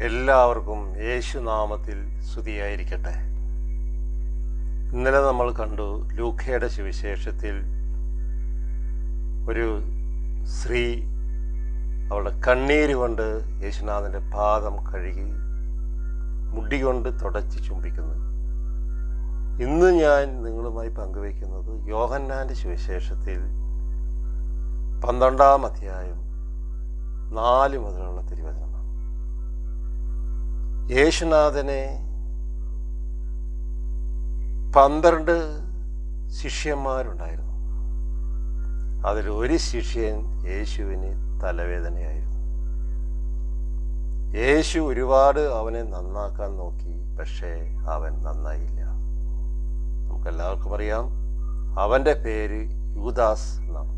എല്ലാവർക്കും യേശുനാമത്തിൽ സ്തുതിയായിരിക്കട്ടെ. ഇന്നലെ നമ്മൾ കണ്ടു ലൂഖയുടെ സുവിശേഷത്തിൽ ഒരു സ്ത്രീ അവളുടെ കണ്ണീര് കൊണ്ട് യേശുനാഥന്റെ പാദം കഴുകി മുടി കൊണ്ട് തുടച്ച് ചുംബിക്കുന്നു. ഇന്ന് ഞാൻ നിങ്ങളുമായി പങ്കുവയ്ക്കുന്നത് യോഹന്നാന്റെ സുവിശേഷത്തിൽ പന്ത്രണ്ടാം അധ്യായം നാല് മുതലുള്ള തിരുവചനമാണ് യേശുനാഥനെ പന്ത്രണ്ട് ശിഷ്യന്മാരുണ്ടായിരുന്നു. അതിൽ ഒരു ശിഷ്യൻ യേശുവിന് തലവേദനയായിരുന്നു. യേശു ഒരുപാട് അവനെ നന്നാക്കാൻ നോക്കി പക്ഷേ അവൻ നന്നായില്ല. നമുക്കെല്ലാവർക്കും അറിയാം അവന്റെ പേര് യൂദാസ് എന്നാണ്.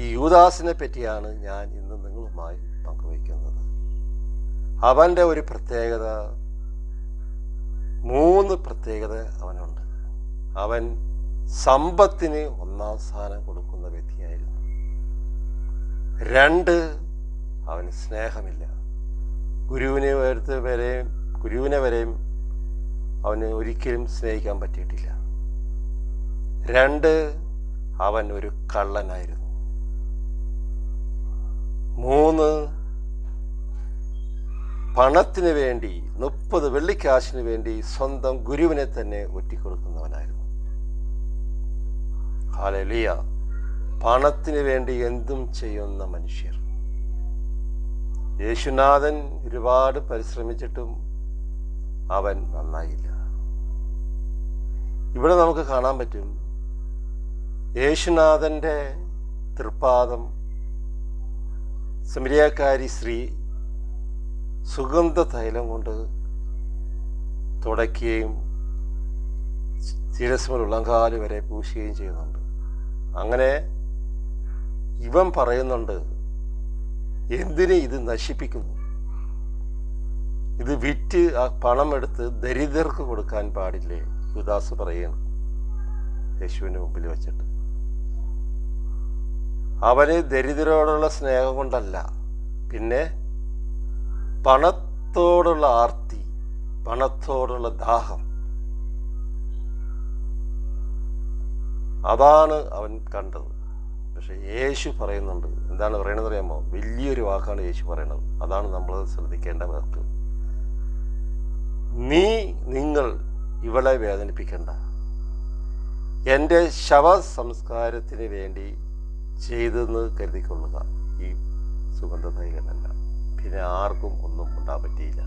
ഈ യൂദാസിനെ പറ്റിയാണ് ഞാൻ ഇന്ന് നിങ്ങളുമായി പങ്കുവയ്ക്കുന്നത്. അവന്റെ ഒരു പ്രത്യേകത മൂന്ന് പ്രത്യേകത അവനുണ്ട്. അവൻ സമ്പത്തിന് ഒന്നാം സ്ഥാനം കൊടുക്കുന്ന വ്യക്തിയായിരുന്നു. രണ്ട് അവന് സ്നേഹമില്ല. ഗുരുവിനെ വരുത്ത് വരെയും ഗുരുവിനെ വരെയും അവന് ഒരിക്കലും സ്നേഹിക്കാൻ പറ്റിയിട്ടില്ല. രണ്ട് അവൻ ഒരു കള്ളനായിരുന്നു. മൂന്ന് പണത്തിന് വേണ്ടി മുപ്പത് വെള്ളിക്കാശിന് വേണ്ടി സ്വന്തം ഗുരുവിനെ തന്നെ ഒറ്റിക്കൊടുക്കുന്നവനായിരുന്നു ഹാലലിയ പണത്തിന് വേണ്ടി എന്തും ചെയ്യുന്ന മനുഷ്യർ. യേശുനാഥൻ ഒരുപാട് പരിശ്രമിച്ചിട്ടും അവൻ നന്നായില്ല. ഇവിടെ നമുക്ക് കാണാൻ പറ്റും യേശുനാഥന്റെ തൃപ്പാദം സമരിയാക്കാരി സ്ത്രീ സുഗന്ധ തൈലം കൊണ്ട് തുടയ്ക്കുകയും ശിരസ്മൽ ഉള്ളങ്കാൽ വരെ പൂശുകയും ചെയ്യുന്നുണ്ട്. അങ്ങനെ ഇവൻ പറയുന്നുണ്ട് എന്തിനെ ഇത് നശിപ്പിക്കുന്നു? ഇത് വിറ്റ് ആ പണം എടുത്ത് ദരിദ്രർക്ക് കൊടുക്കാൻ പാടില്ലേ? യുദാസ് പറയുന്നു യേശുവിന്റെ മുമ്പിൽ വെച്ചിട്ട്. അവന് ദരിദ്രരോടുള്ള സ്നേഹം കൊണ്ടല്ല പിന്നെ പണത്തോടുള്ള ആർത്തി പണത്തോടുള്ള ദാഹം. അതാണ് അവൻ കണ്ടത്. പക്ഷെ യേശു പറയുന്നുണ്ട് എന്താണ് പറയണത് അറിയാമോ വലിയൊരു വാക്കാണ് യേശു പറയണത്. അതാണ് നമ്മൾ ശ്രദ്ധിക്കേണ്ട വാക്ക് നീ നിങ്ങൾ ഇവളെ വേദനിപ്പിക്കണ്ട. എന്റെ ശവ സംസ്കാരത്തിന് വേണ്ടി ചെയ്തെന്ന് കരുതിക്കൊള്ളുക. ഈ സുഗന്ധ തൈലമല്ല പിന്നെ ആർക്കും ഒന്നും ഉണ്ടാൻ പറ്റിയില്ല.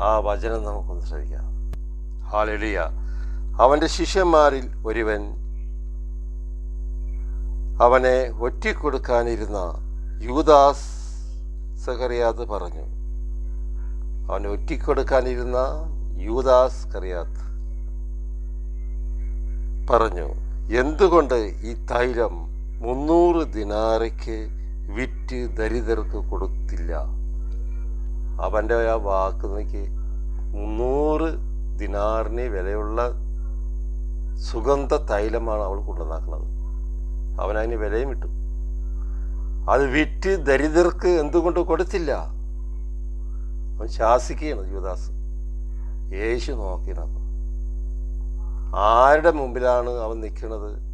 ആ വചനം നമുക്കൊന്ന് ശ്രമിക്കാം ഹാലെളിയ അവന്റെ ശിഷ്യന്മാരിൽ ഒരുവൻ അവനെ ഒറ്റിക്കൊടുക്കാനിരുന്ന യൂദാസ് സഹറിയാത്ത് പറഞ്ഞു അവനെ ഒറ്റിക്കൊടുക്കാനിരുന്ന യൂദാസ് കറിയാത്ത് പറഞ്ഞു എന്തുകൊണ്ട് ഈ തൈലം മുന്നൂറ് ദിനാറയ്ക്ക് വിറ്റ് ദരിദ്രർക്ക് കൊടുത്തില്ല. അവന്റെ ആ വാക്ക് നോക്കി മുന്നൂറ് ദിനാറിന് വിലയുള്ള സുഗന്ധ തൈലമാണ് അവൾ കൊണ്ടുവന്നാക്കുന്നത്. അവനതിന് വിലയും ഇട്ടു. അത് വിറ്റ് ദരിദ്രർക്ക് എന്തുകൊണ്ട് കൊടുത്തില്ല? അവൻ ശാസിക്കുകയാണ് യുവദാസ് യേശു നോക്കിയാണ് ആരുടെ മുമ്പിലാണ് അവൻ നിൽക്കുന്നത്?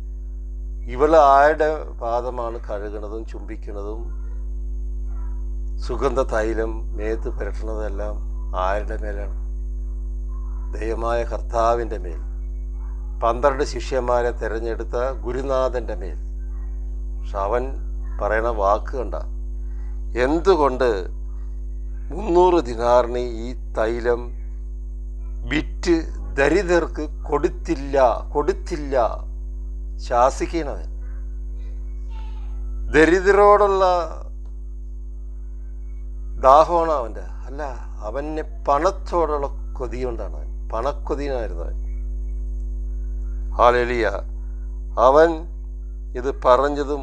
ഇവൾ ആരുടെ പാദമാണ് കഴുകണതും ചുംബിക്കുന്നതും. സുഗന്ധ തൈലം മേത്ത് പുരട്ടണതെല്ലാം ആരുടെ മേലാണ്? ദൈവമായ കർത്താവിന്റെ മേൽ. പന്ത്രണ്ട് ശിഷ്യന്മാരെ തിരഞ്ഞെടുത്ത ഗുരുനാഥന്റെ മേൽ. പക്ഷെ അവൻ പറയണ വാക്ക് കണ്ട. എന്തുകൊണ്ട് മുന്നൂറ് ദിനാറിന് ഈ തൈലം വിറ്റ് ദരിദ്രർക്ക് കൊടുത്തില്ല കൊടുത്തില്ല ശാസിക്കണവൻ ദരിദ്രരോടുള്ള ദാഹമാണ് അവന്റെ. അല്ല അവന് പണത്തോടുള്ള കൊതി കൊണ്ടാണ് അവൻ. പണക്കൊതിനായിരുന്നു അവൻ. ഹാലെലിയ. അവൻ ഇത് പറഞ്ഞതും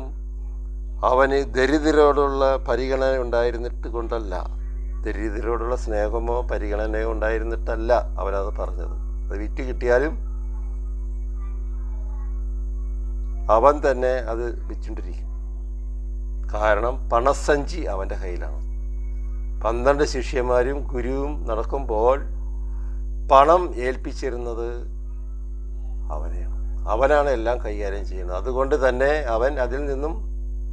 അവന് ദരിദ്രരോടുള്ള പരിഗണന ഉണ്ടായിരുന്നിട്ട് കൊണ്ടല്ല. ദരിദ്രരോടുള്ള സ്നേഹമോ പരിഗണനയോ ഉണ്ടായിരുന്നിട്ടല്ല അവനത് പറഞ്ഞത്. അത് വിറ്റ് കിട്ടിയാലും അവൻ തന്നെ അത് വെച്ചുകൊണ്ടിരിക്കും. കാരണം പണസഞ്ചി അവന്റെ കയ്യിലാണ്. പന്ത്രണ്ട് ശിഷ്യന്മാരും ഗുരുവും നടക്കുമ്പോൾ പണം ഏൽപ്പിച്ചിരുന്നത് അവനെയാണ്. അവനാണ് എല്ലാം കൈകാര്യം ചെയ്യുന്നത്. അതുകൊണ്ട് തന്നെ അവൻ അതിൽ നിന്നും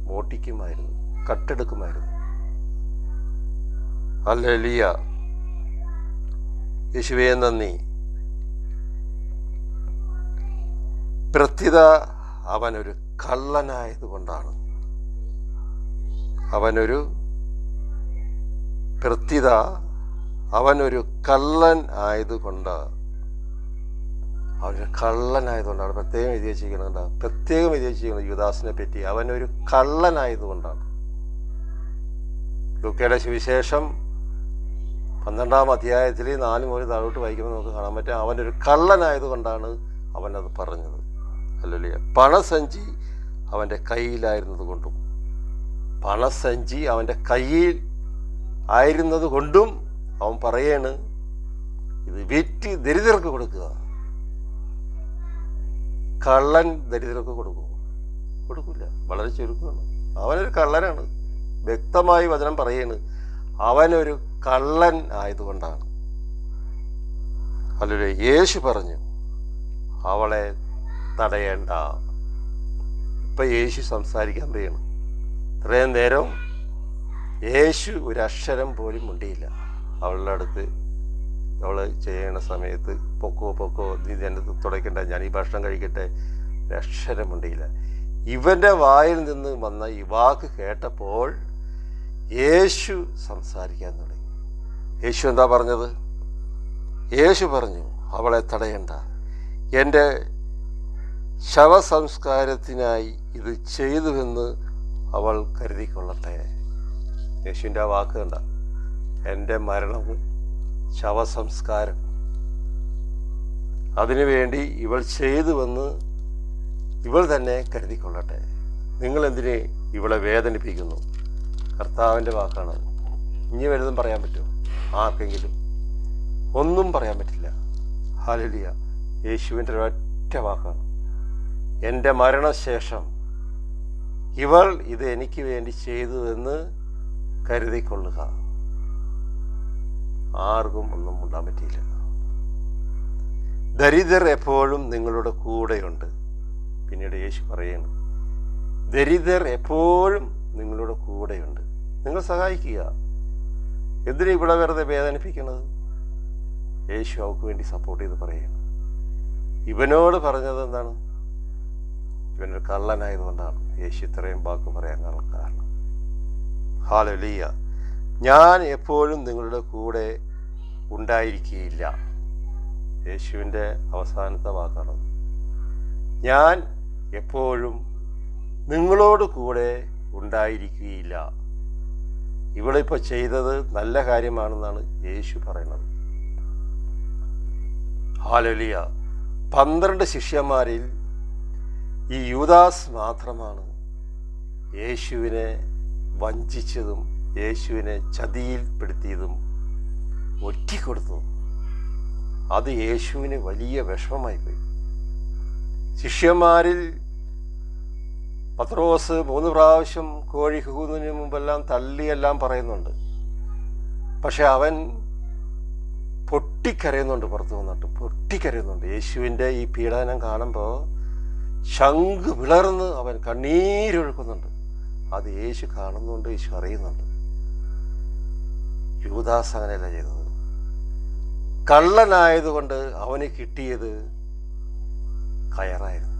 മോട്ടിക്കുമായിരുന്നു കട്ടെടുക്കുമായിരുന്നു. അല്ലെലിയ യേശുവേ നന്ദി. പ്രത്യുത അവനൊരു കള്ളനായതുകൊണ്ടാണ്. അവനൊരു പ്രത്യത അവനൊരു കള്ളൻ ആയതുകൊണ്ട് അവനൊരു കള്ളനായതുകൊണ്ടാണ്. പ്രത്യേകം എഴുതി വെച്ചിരിക്കുന്നത് പ്രത്യേകം എഴുതി വെച്ചിരിക്കുന്നത് യുദാസിനെ പറ്റി. അവനൊരു കള്ളനായതുകൊണ്ടാണ്. ലൂക്കയുടെ സുവിശേഷം പന്ത്രണ്ടാം അധ്യായത്തിൽ നാല് മുതൽ താഴോട്ട് വായിക്കുമ്പോൾ നമുക്ക് കാണാൻ പറ്റും. അവനൊരു കള്ളനായതുകൊണ്ടാണ് അവനത് പറഞ്ഞത്. അല്ലല്ലേ പണസഞ്ചി അവന്റെ കയ്യിലായിരുന്നത് കൊണ്ടും. പണസഞ്ചി അവന്റെ കയ്യിൽ ആയിരുന്നത് കൊണ്ടും അവൻ പറയാണ് ഇത് വിറ്റ് ദരിദ്രർക്ക് കൊടുക്കുക. കള്ളൻ ദരിദ്രർക്ക് കൊടുക്കും. കൊടുക്കില്ല വളരെ ചുരുക്കമാണ്. അവനൊരു കള്ളനാണ്. വ്യക്തമായി വചനം പറയാണ് അവനൊരു കള്ളൻ ആയതുകൊണ്ടാണ്. അല്ലൊരു യേശു പറഞ്ഞു അവളെ തടയേണ്ട. ഇപ്പം യേശു സംസാരിക്കാൻ വേണം ഇത്രയും നേരം യേശു ഒരു അക്ഷരം പോലും മുണ്ടിയില്ല. അവളുടെ അടുത്ത് അവൾ ചെയ്യണ സമയത്ത് പൊക്കോ പൊക്കോ നീ എന്റെ തുടയ്ക്കണ്ട ഞാൻ ഈ ഭക്ഷണം കഴിക്കട്ടെ. ഒരു അക്ഷരം മുണ്ടിയില്ല. ഇവന്റെ വായിൽ നിന്ന് വന്ന ഈ വാക്ക് കേട്ടപ്പോൾ യേശു സംസാരിക്കാൻ തുടങ്ങി. യേശു എന്താ പറഞ്ഞത്? യേശു പറഞ്ഞു അവളെ തടയണ്ട. എന്റെ ശവസംസ്കാരത്തിനായി ഇത് ചെയ്തുവെന്ന് അവൾ കരുതിക്കൊള്ളട്ടെ. യേശുവിന്റെ ആ വാക്ക് കണ്ട എന്റെ മരണം ശവസംസ്കാരം. അതിനുവേണ്ടി ഇവൾ ചെയ്തുവെന്ന് ഇവൾ തന്നെ കരുതിക്കൊള്ളട്ടെ. നിങ്ങളെന്തിനെ ഇവളെ വേദനിപ്പിക്കുന്നു? കർത്താവിന്റെ വാക്കാണ്. ഇനി വലുതും പറയാൻ പറ്റുമോ? ആർക്കെങ്കിലും? ഒന്നും പറയാൻ പറ്റില്ല. ഹാലലിയ യേശുവിന്റെ ഒരൊറ്റ വാക്കാണ്. എന്റെ മരണശേഷം ഇവൾ ഇത് എനിക്ക് വേണ്ടി ചെയ്തു എന്ന് കരുതിക്കൊള്ളുക. ആർക്കും ഒന്നും ഉണ്ടാൻ പറ്റിയില്ല. ദരിദ്രർ എപ്പോഴും നിങ്ങളുടെ കൂടെയുണ്ട്. പിന്നീട് യേശു പറയുന്നു ദരിദ്രർ എപ്പോഴും നിങ്ങളുടെ കൂടെയുണ്ട്. നിങ്ങൾ സഹായിക്കുക. എന്തിനാ ഇവിടെ വെറുതെ വേദനിപ്പിക്കുന്നത്? യേശു അവക്ക് വേണ്ടി സപ്പോർട്ട് ചെയ്ത് പറയുന്നു ഇവനോട് പറഞ്ഞത് എന്താണ് ഇവനൊരു കള്ളനായതുകൊണ്ടാണ് യേശു ഇത്രയും വാക്ക് പറയാൻ കാരണം. ഹാലലിയ ഞാൻ എപ്പോഴും നിങ്ങളുടെ കൂടെ ഉണ്ടായിരിക്കുകയില്ല. യേശുവിന്റെ അവസാനത്തെ വാക്കാണ് ഞാൻ എപ്പോഴും നിങ്ങളോട് കൂടെ ഉണ്ടായിരിക്കുകയില്ല. ഇവളിപ്പോൾ ചെയ്തത് നല്ല കാര്യമാണെന്നാണ് യേശു പറയുന്നത്. ഹാലലിയ പന്ത്രണ്ട് ശിഷ്യന്മാരിൽ ഈ യൂദാസ് മാത്രമാണ് യേശുവിനെ വഞ്ചിച്ചതും യേശുവിനെ ചതിയിൽപ്പെടുത്തിയതും ഒറ്റിക്കൊടുത്തതും. അത് യേശുവിന് വലിയ വിഷമമായി പോയി ശിഷ്യന്മാരിൽ പത്രോസ് മൂന്ന് പ്രാവശ്യം കോഴി കൂന്നതിന് മുമ്പെല്ലാം തള്ളിയെല്ലാം പറയുന്നുണ്ട്. പക്ഷെ അവൻ പൊട്ടിക്കരയുന്നുണ്ട് പുറത്തു വന്നിട്ട് പൊട്ടിക്കരയുന്നുണ്ട്. യേശുവിന്റെ ഈ പീഡനം കാണുമ്പോൾ ശംഖ് വിളർന്ന് അവൻ കണ്ണീരൊഴുക്കുന്നുണ്ട്. അത് യേശു കാണുന്നുണ്ട് യേശു അറിയുന്നുണ്ട്. യൂദാസ് അങ്ങനെയല്ല ചെയ്തത്. കള്ളനായതുകൊണ്ട് അവന് കിട്ടിയത് കയറായിരുന്നു.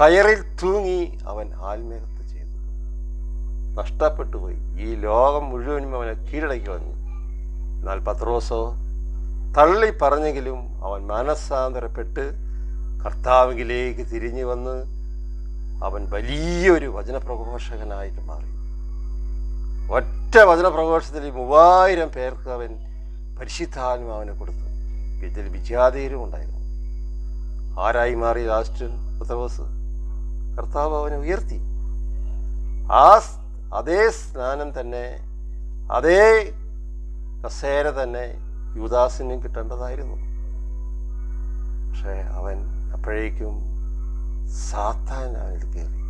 കയറിൽ തൂങ്ങി അവൻ ആത്മഹത്യ ചെയ്തു. നഷ്ടപ്പെട്ടു പോയി. ഈ ലോകം മുഴുവനും അവനെ കീഴടക്കി കളഞ്ഞു. എന്നാൽ പത്രോസോ തള്ളി പറഞ്ഞെങ്കിലും അവൻ മനസ്സാന്തരപ്പെട്ട് കർത്താവിലേക്ക് തിരിഞ്ഞു വന്ന് അവൻ വലിയൊരു വചനപ്രഘോഷകനായിട്ട് മാറി. ഒറ്റ വചനപ്രഘോഷത്തിൽ മൂവായിരം പേർക്ക് അവൻ പരിശുദ്ധാത്മാവിനെ കൊടുത്തു. ഇതിൽ വിജയാതീരും ഉണ്ടായിരുന്നു. ആരായി മാറി ലാസ്റ്റ് ഉത്തരവസ് കർത്താവ് അവനെ ഉയർത്തി. ആ അതേ സ്നാനം തന്നെ അതേ കസേര തന്നെ യുദാസിനും കിട്ടേണ്ടതായിരുന്നു. പക്ഷേ അവൻ അപ്പോഴേക്കും സാത്താൻ അവനിൽ കയറി.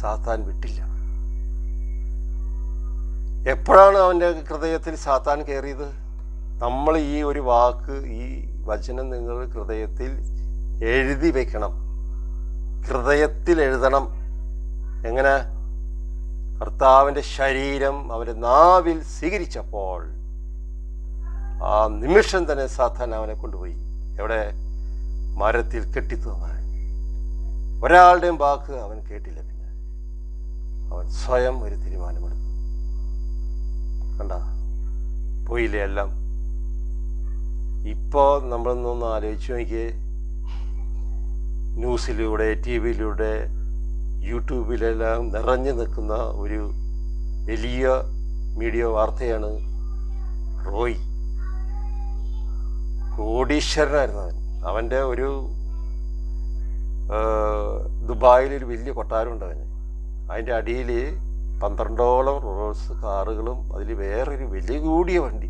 സാത്താൻ വിട്ടില്ല. എപ്പോഴാണ് അവന്റെ ഹൃദയത്തിൽ സാത്താൻ കയറിയത്? നമ്മൾ ഈ ഒരു വാക്ക് ഈ വചനം നിങ്ങൾ ഹൃദയത്തിൽ എഴുതി വെക്കണം. ഹൃദയത്തിൽ എഴുതണം. എങ്ങനെ? കർത്താവിന്റെ ശരീരം അവന്റെ നാവിൽ സ്വീകരിച്ചപ്പോൾ ആ നിമിഷം തന്നെ സാത്താൻ അവനെ കൊണ്ടുപോയി. എവിടെ? മരത്തിൽ കെട്ടിത്തൂങ്ങാൻ. ഒരാളുടെയും വാക്ക് അവൻ കേട്ടില്ല പിന്നെ അവൻ സ്വയം ഒരു തീരുമാനമെടുത്തു. കണ്ട? പോയില്ലേ എല്ലാം? ഇപ്പോൾ നമ്മളൊന്നൊന്ന് ആലോചിച്ച് നോക്കിയേ. ന്യൂസിലൂടെ ടി വിയിലൂടെ യൂട്യൂബിലെല്ലാം നിറഞ്ഞു നിൽക്കുന്ന ഒരു വലിയ മീഡിയ വാർത്തയാണ് റോയ്. കോടീശ്വരനായിരുന്നു അവൻ. അവന്റെ ഒരു ദുബായിൽ ഒരു വലിയ കൊട്ടാരമുണ്ട് അവന് അതിന്റെ അടിയിൽ പന്ത്രണ്ടോളം റോൾസ് കാറുകളും അതിൽ വേറൊരു വലിയ കൂടിയ വണ്ടി.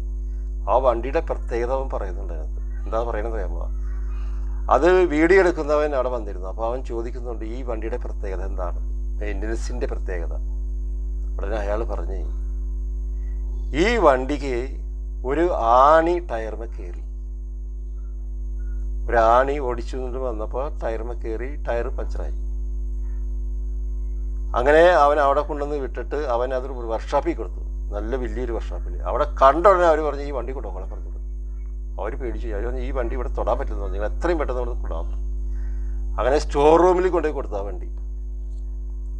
ആ വണ്ടിയുടെ പ്രത്യേകത അവൻ പറയുന്നുണ്ട്. അതിനകത്ത് എന്താ പറയണത് അറിയാമോ? അത് വീഡിയോ എടുക്കുന്നവൻ അവിടെ വന്നിരുന്നു. അപ്പോൾ അവൻ ചോദിക്കുന്നുണ്ട് ഈ വണ്ടിയുടെ പ്രത്യേകത എന്താണ്? മെയിന്റനൻസിന്റെ പ്രത്യേകത. ഉടനെ അയാൾ പറഞ്ഞു ഈ വണ്ടിക്ക് ഒരു ആണി ടയർമ കയറി. ഒരു ആണി ഓടിച്ചു കൊണ്ട് വന്നപ്പോൾ ടയർമ കയറി ടയർ പഞ്ചറായി. അങ്ങനെ അവൻ അവിടെ കൊണ്ടുവന്ന് വിട്ടിട്ട് അവൻ അതൊരു വർക്ക്ഷോപ്പിൽ കൊടുത്തു. നല്ല വലിയൊരു വർക്ക്ഷോപ്പിൽ അവിടെ കണ്ട ഉടനെ അവർ പറഞ്ഞു ഈ വണ്ടി കൊണ്ടുപോകണം പറഞ്ഞു. അവർ പേടിച്ചു. അവർ ഈ വണ്ടി ഇവിടെ തൊടാൻ പറ്റുന്നു നിങ്ങൾ എത്രയും പെട്ടെന്ന് ഇവിടെ പറഞ്ഞു. അങ്ങനെ സ്റ്റോർ റൂമിൽ കൊണ്ടുപോയി കൊടുത്തു ആ വണ്ടി.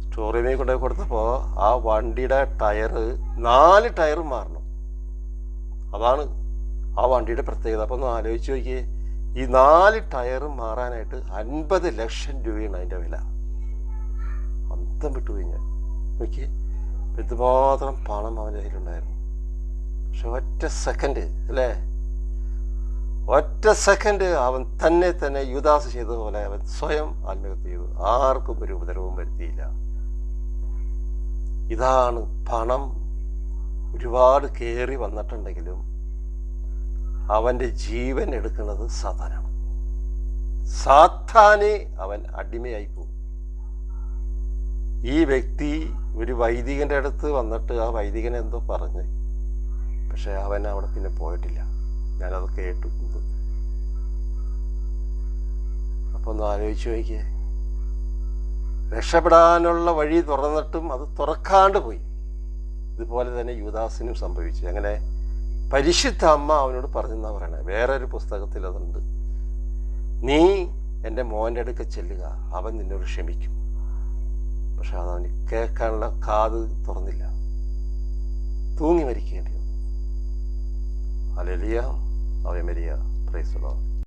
സ്റ്റോർ റൂമിൽ കൊണ്ടുപോയി കൊടുത്തപ്പോൾ ആ വണ്ടിയുടെ ടയർ നാല് ടയർ മാറണം. അതാണ് ആ വണ്ടിയുടെ പ്രത്യേകത. അപ്പോൾ ഒന്ന് ആലോചിച്ച് നോക്കിയേ. ഈ നാല് ടയറും മാറാനായിട്ട് അൻപത് ലക്ഷം രൂപയാണ് അതിന്റെ വില. അന്തം വിട്ടു കഴിഞ്ഞാൽ നോക്കിയേ ഇതുമാത്രം പണം അവന്റെ കയ്യിലുണ്ടായിരുന്നു. പക്ഷെ ഒറ്റ സെക്കൻഡ് അല്ലേ? ഒറ്റ സെക്കൻഡ് അവൻ തന്നെ തന്നെ യുദാസ് ചെയ്തതുപോലെ അവൻ സ്വയം ആത്മഹത്യ ചെയ്തു. ആർക്കും ഒരു ഉപദ്രവവും വരുത്തിയില്ല. ഇതാണ് പണം. ഒരുപാട് കയറി വന്നിട്ടുണ്ടെങ്കിലും അവന്റെ ജീവൻ എടുക്കുന്നത് സാത്താനാണ്. സാത്താനെ അവൻ അടിമയായി പോകും. ഈ വ്യക്തി ഒരു വൈദികന്റെ അടുത്ത് വന്നിട്ട് ആ വൈദികൻ എന്തോ പറഞ്ഞ്. പക്ഷെ അവൻ അവിടെ പിന്നെ പോയിട്ടില്ല. ഞാനത് കേട്ടു. അപ്പൊ ഒന്ന് ആലോചിച്ച് നോക്കിയേ. രക്ഷപ്പെടാനുള്ള വഴി തുറന്നിട്ടും അത് തുറക്കാണ്ട് പോയി. ഇതുപോലെ തന്നെ യുവദാസിനും സംഭവിച്ചു. അങ്ങനെ പരിശുദ്ധ അമ്മ അവനോട് പറഞ്ഞെന്നാ പറയണേ. വേറൊരു പുസ്തകത്തിൽ അതുണ്ട്. നീ എന്റെ മോന്റെ അടുക്ക ചെല്ലുക. അവൻ നിന്നോട് ക്ഷമിക്കും. പക്ഷെ അതവന് കേൾക്കാനുള്ള കാത് തുറന്നില്ല. തൂങ്ങി മരിക്കേണ്ടി വന്നു. അലലിയ അവയമരിയ പ്രൈസ്